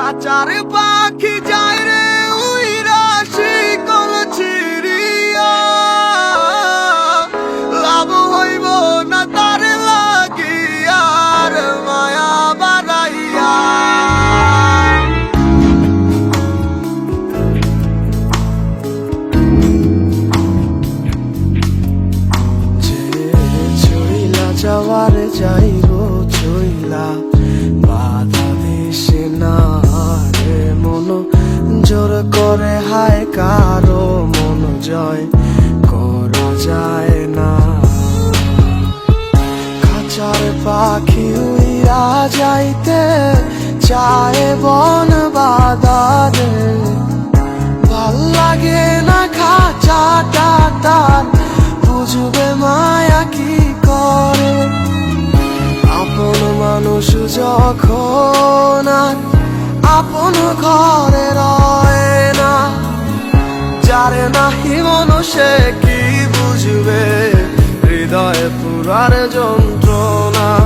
খাঁচার পাখি যায় রে জয় করা যায় না। খাঁচার পাখি উইরা যাইতে চায় বন বাদারে। ভালো লাগে না খাঁচাটা তার, বুঝবে মায়া কি করে? আপন মানুষ যখন আপন ঘরে রয় না যারে নাহি মনুষে কি বুঝবে? হৃদয়ে পুরার যন্ত্রণা।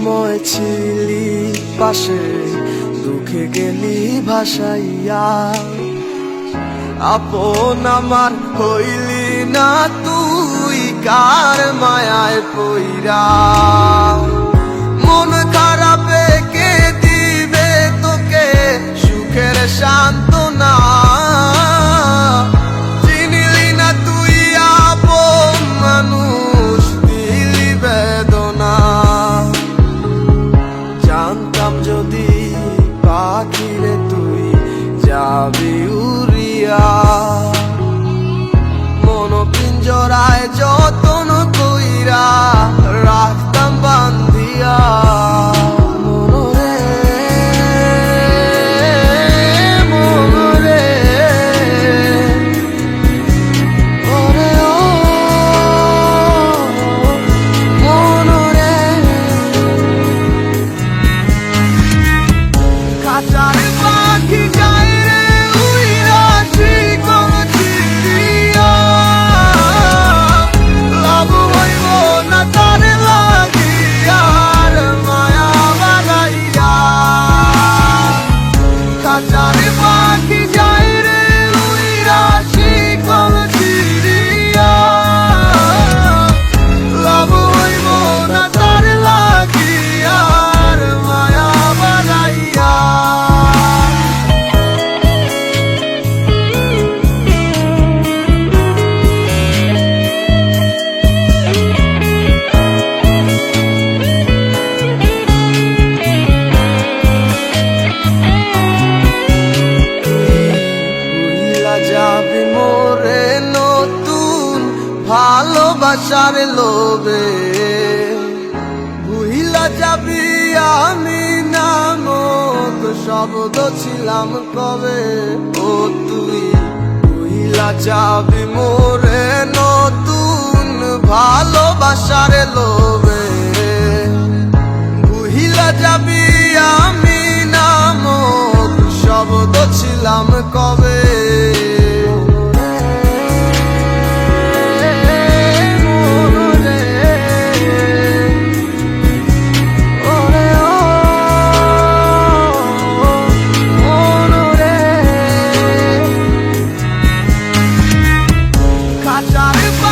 সময় ছিলি পাশে দুঃখে গেলি ভাসাইয়া। আপন আমার হইলি না তুই কার মায়ায় পইরা? পাখিরে তুই যাবি উড়িয়া। আমি আমি নামক শব্দ ছিলাম কবে? ও তুই কইলা যাবি মোরে নতুন ভালোবাসার লোবে বুহিলা যাবি sabe